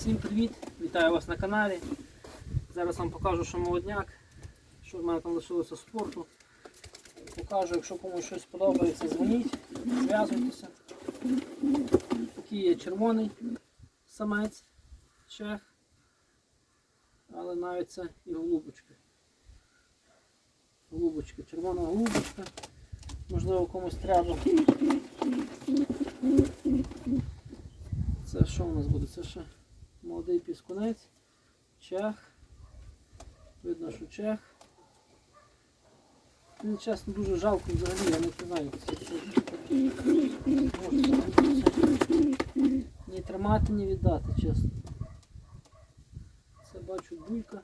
Всім привіт! Вітаю вас на каналі. Зараз вам покажу, що молодняк, що в мене там лишилося спорту. Покажу, якщо комусь щось подобається, дзвоніть, зв'язуйтеся. Такий є червоний самець, чех, але навіть це і голубочка. Голубочка, червона голубочка. Можливо комусь треба. Це що у нас буде? Це ще молодий піскунець, чех. Видно, що чех. Він чесно дуже жалко взагалі, я не знаю. Ні тримати, ні віддати, чесно. Це бачу булька.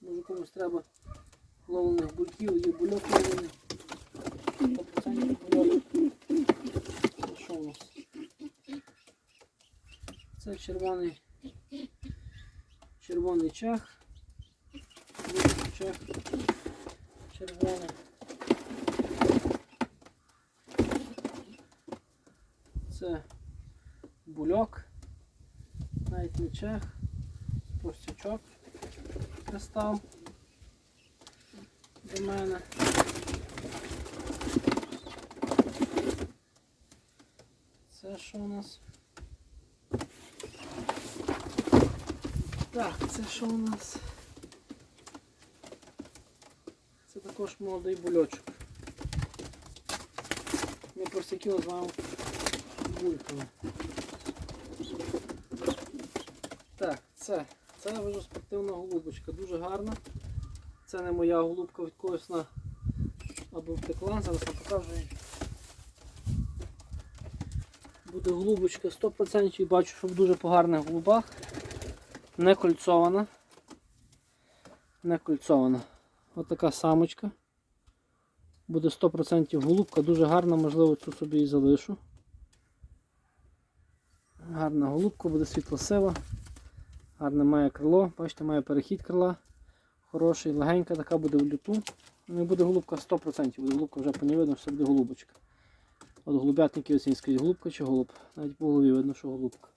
Може комусь треба ловлених бульків, є бульок ловлений. 100% бульок. Що у нас? Це червоний червоний. Великий чех. Червоний. Це бульок. Навіть не чех. Простячок пристав до мене. Це що у нас? Так, це що у нас? Це також молодий бульочок. Ми простяків називаємо бульками. Так, це. Це вже спортивна голубочка, дуже гарна. Це не моя голубка від когось або втекла, зараз я покажу. Буде голубочка 100% бачу, що в дуже погарних голубах. Не кольцована. Не кольцована. Ось така самочка. Буде 100% голубка, дуже гарна, можливо, цю собі і залишу. Гарна голубка, буде світло-сива. Гарне має крило, бачите, має перехід крила. Хороший, легенька така буде в люту. Не буде голубка 100%, буде голубка вже по видно, що буде голубочка. От голубятники оцінські скажіть, голубка чи голуб. Навіть по голові видно, що голубка.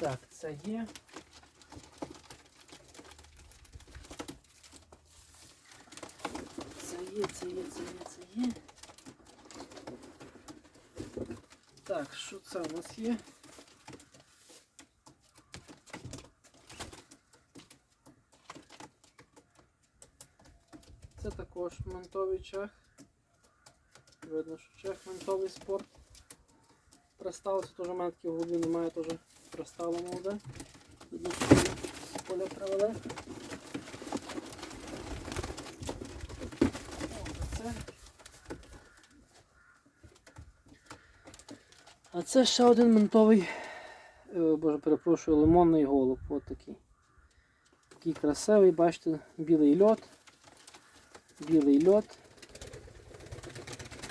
Так, це є. Це є, це є, це є, це є. Так, що це у нас є? Це також ментовий чех. Видно, що чех ментовий спорт. Пристав, це теж мене такі в голові немає, теж Видно, що поля привели. Це. А це ще один ментовий, е, боже, перепрошую, лимонний голуб. От такий. Такий красивий, бачите, білий льот. Білий льот.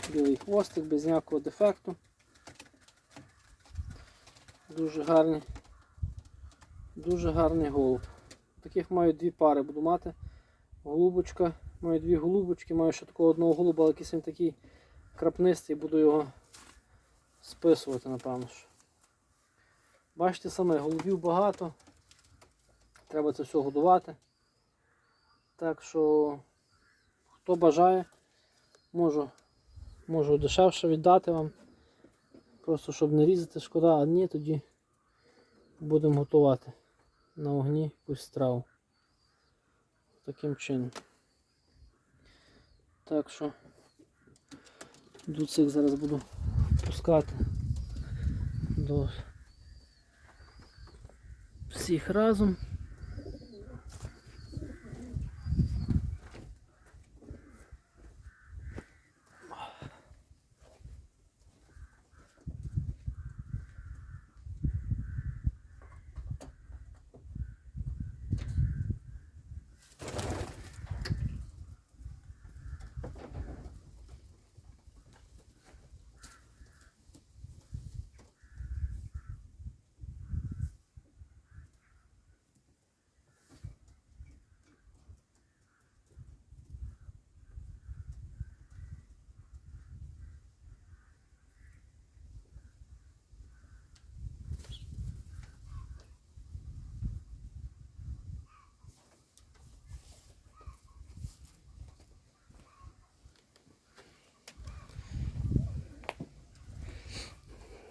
Білий хвостик без ніякого дефекту. Дуже гарний. Дуже гарний голуб. Таких маю дві пари буду мати. Голубочка. Маю дві голубочки, маю ще такого одного голуба, але якийсь він такий крапнистий, буду його списувати, напевно. що. Бачите саме, голубів багато. Треба це все годувати. Так що, хто бажає, можу, можу дешевше віддати вам. Просто щоб не різати шкода, а ні, тоді будемо готувати на огні якусь страву. Таким чином. Так що до цих зараз буду пускати до всіх разом.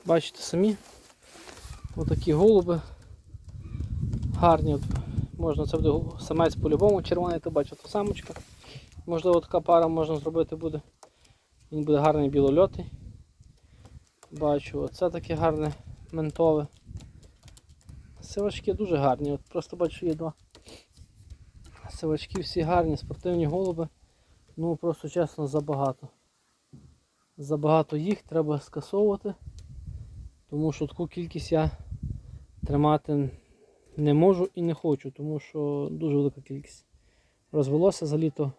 Бачите самі. Отакі голуби. Гарні. От. Можна це буде самець по-любому червоний, то бачите, самочка. Можливо, така пара можна зробити буде. Він буде гарний білольотий. Бачу, оце таке гарне ментове. Сивачки дуже гарні. От просто бачу є два. Сивачки всі гарні, спортивні голуби. Ну просто чесно забагато. Забагато їх треба скасовувати. Тому що таку кількість я тримати не можу і не хочу, тому що дуже велика кількість. Розвелося за літо.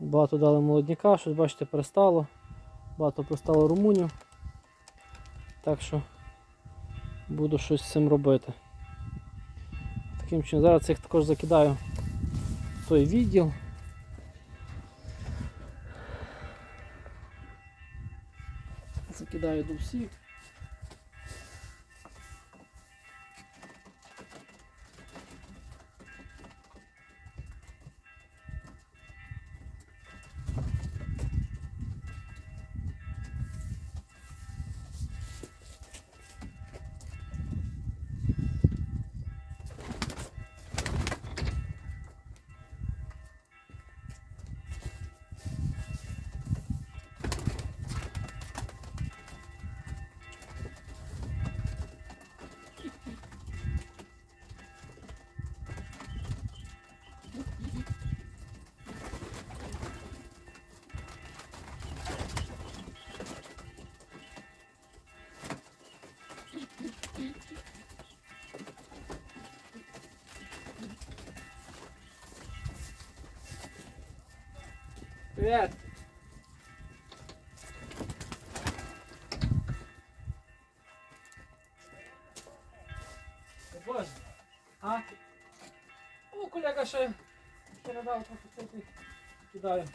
Багато дали молодняка, щось бачите, перестало. Багато пристало румунів. Так що буду щось з цим робити. Таким чином, зараз їх також закидаю в той відділ. Закидаю до всіх. Привет! Боже, а? О, колега ще передав трохи кидаю.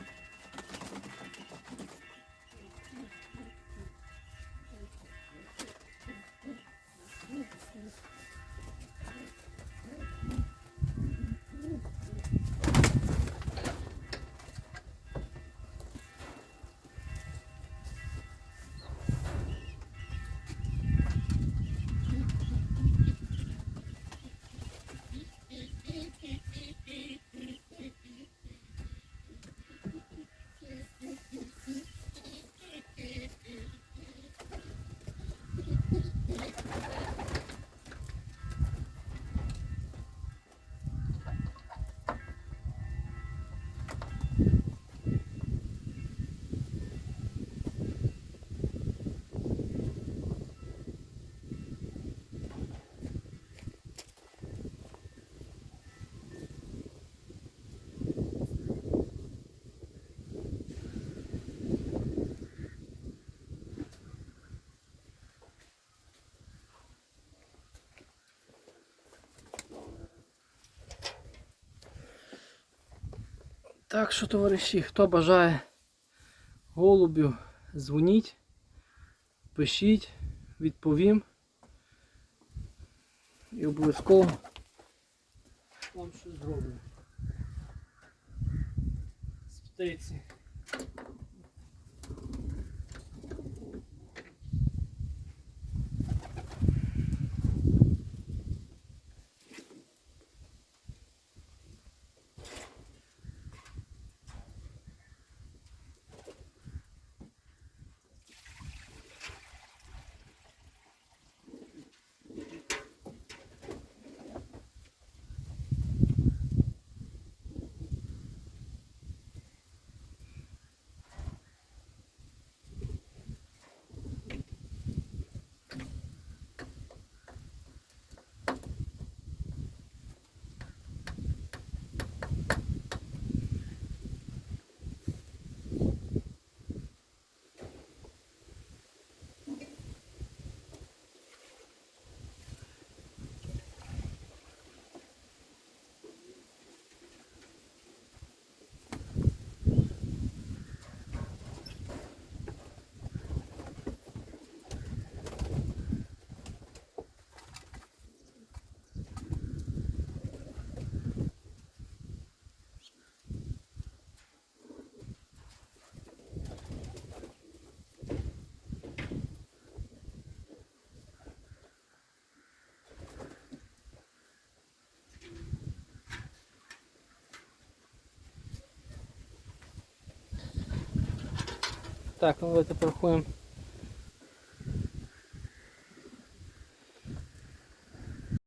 Так що, товариші, хто бажає голубів, дзвоніть, пишіть, відповім. І обов'язково вам щось зроблю. З. Так, ну давайте порахуємо.